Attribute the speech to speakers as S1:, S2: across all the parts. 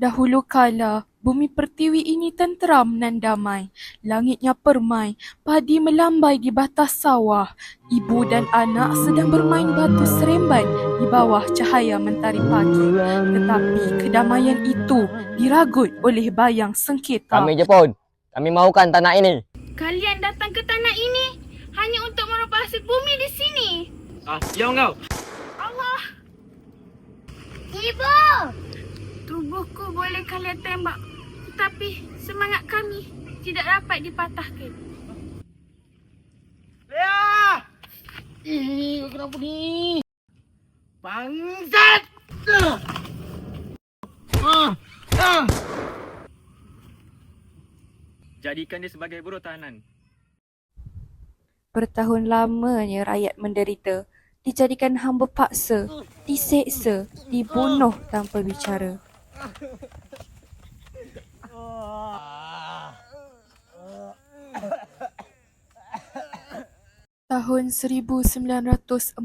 S1: Dahulu kala, bumi pertiwi ini tenteram dan damai. Langitnya permai, padi melambai di batas sawah. Ibu dan anak sedang bermain batu seremban di bawah cahaya mentari pagi. Tetapi kedamaian itu diragut oleh bayang sengketa.
S2: Kami Jepun. Kami mahukan tanah ini.
S3: Kalian datang ke tanah ini hanya untuk merubah hasil bumi di sini.
S4: Ah, diam kau.
S3: Allah! Ibu! Tubuhku boleh kalian tembak, tetapi semangat kami tidak dapat dipatahkan.
S4: Lea! Ih, kenapa ni? Bangsat! Ah, ah. Jadikan dia sebagai buruh tahanan.
S1: Bertahun lamanya rakyat menderita, dijadikan hamba paksa, diseksa, dibunuh tanpa bicara. Tahun 1945,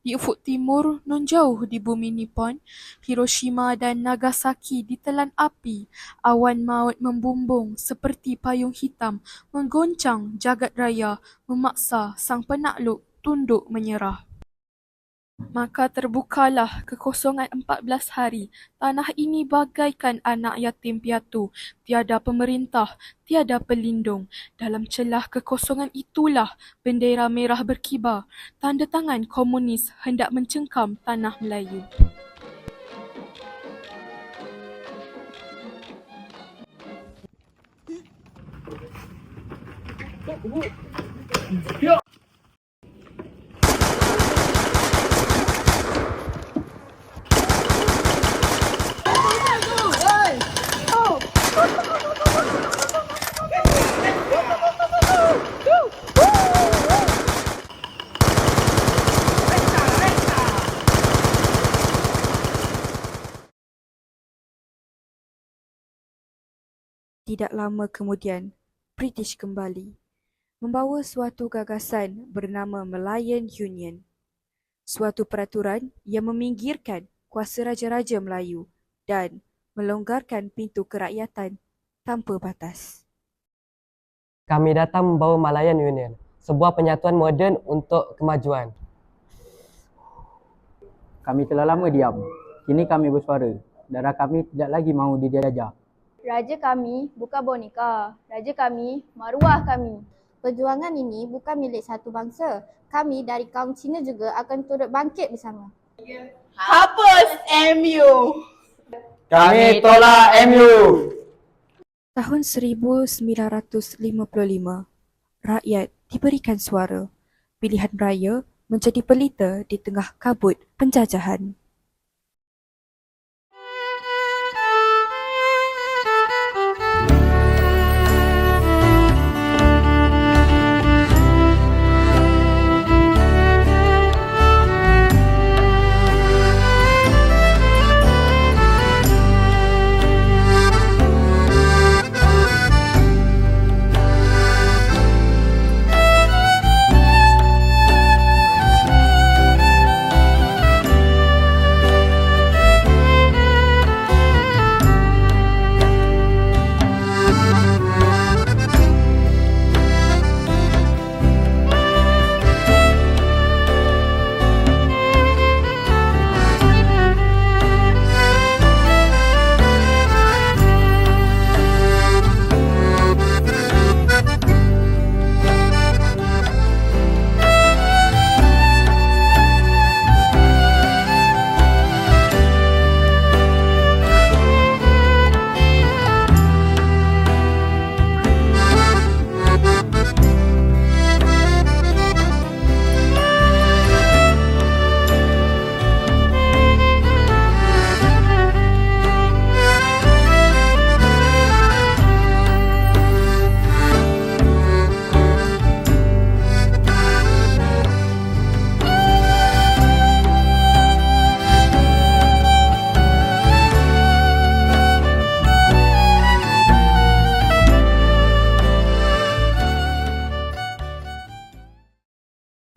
S1: di ufuk timur non jauh di bumi Nippon, Hiroshima dan Nagasaki ditelan api. Awan maut membumbung seperti payung hitam menggoncang jagat raya memaksa sang penakluk tunduk menyerah. Maka terbukalah kekosongan 14 hari. Tanah ini bagaikan anak yatim piatu. Tiada pemerintah, tiada pelindung. Dalam celah kekosongan itulah bendera merah berkibar. Tanda tangan komunis hendak mencengkam tanah Melayu. Tidak lama kemudian, British kembali membawa suatu gagasan bernama Malayan Union. Suatu peraturan yang meminggirkan kuasa raja-raja Melayu dan melonggarkan pintu kerakyatan tanpa batas.
S2: Kami datang membawa Malayan Union. Sebuah penyatuan moden untuk kemajuan.
S5: Kami telah lama diam. Kini kami bersuara. Darah kami tidak lagi mahu dijajah.
S6: Raja kami bukan boneka. Raja kami, maruah kami.
S7: Perjuangan ini bukan milik satu bangsa. Kami dari kaum Cina juga akan turut bangkit bersama.
S8: Hapus MU.
S5: Kami tolak MU!
S1: Tahun 1955, rakyat diberikan suara. Pilihan raya menjadi pelita di tengah kabut penjajahan.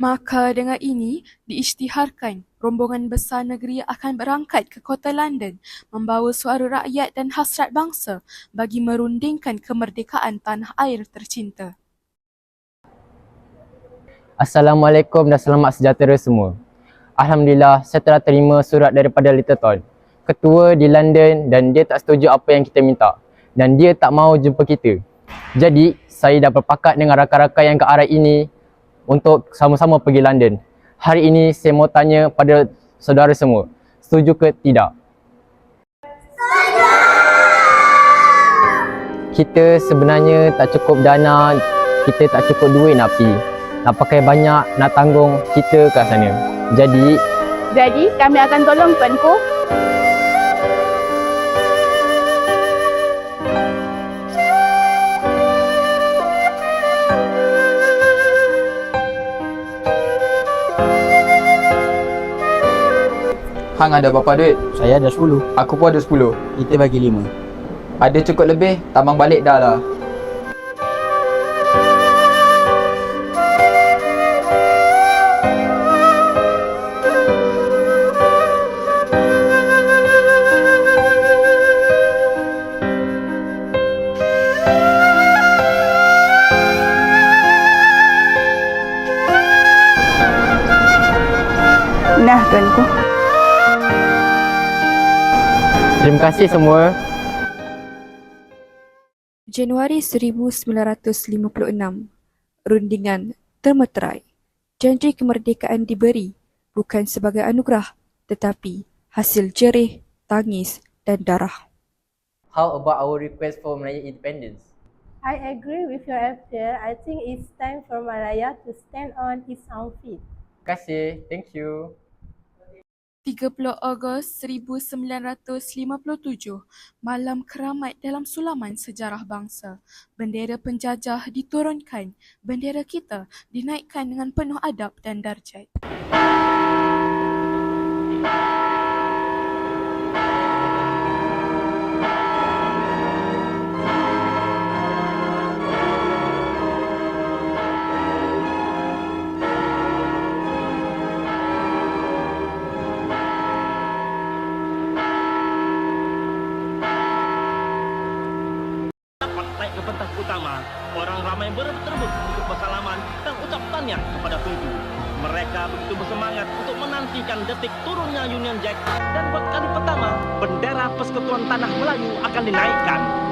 S1: Maka dengan ini diisytiharkan rombongan besar negeri akan berangkat ke kota London membawa suara rakyat dan hasrat bangsa bagi merundingkan kemerdekaan tanah air tercinta.
S9: Assalamualaikum dan selamat sejahtera semua. Alhamdulillah, saya telah terima surat daripada Littleton. Ketua di London dan dia tak setuju apa yang kita minta. Dan dia tak mau jumpa kita. Jadi, saya dah berpakat dengan rakan-rakan yang ke arah ini untuk sama-sama pergi London. Hari ini saya mau tanya pada saudara semua, setuju ke tidak? Kita sebenarnya tak cukup dana, kita tak cukup duit nak pergi. Nak pakai banyak, nak tanggung kita kat sana. Jadi,
S8: Jadi, kami akan tolong Tuanku.
S10: Hang ada berapa duit?
S5: Saya ada 10.
S10: Aku pun ada 10.
S5: Kita bagi 5.
S10: Ada cukup lebih, tambang balik dah lah.
S8: Nah, Tuanku.
S9: Terima kasih semua.
S1: Januari 1956 Rundingan termeterai Janji kemerdekaan diberi bukan sebagai anugerah tetapi hasil jerih, tangis dan darah.
S2: How about our request for Malaya independence?
S11: I agree with your appeal. I think it's time for Malaya to stand on its own feet.
S9: Terima kasih. Thank you.
S1: 30 Ogos 1957 Malam keramat dalam sulaman sejarah bangsa. Bendera penjajah diturunkan, bendera kita dinaikkan dengan penuh adab dan darjat.
S4: Orang ramai berebut-rebut untuk bersalaman dan ucap tanya kepada Tunku. Mereka begitu bersemangat untuk menantikan detik turunnya Union Jack dan buat kali pertama, bendera Persekutuan Tanah Melayu akan dinaikkan.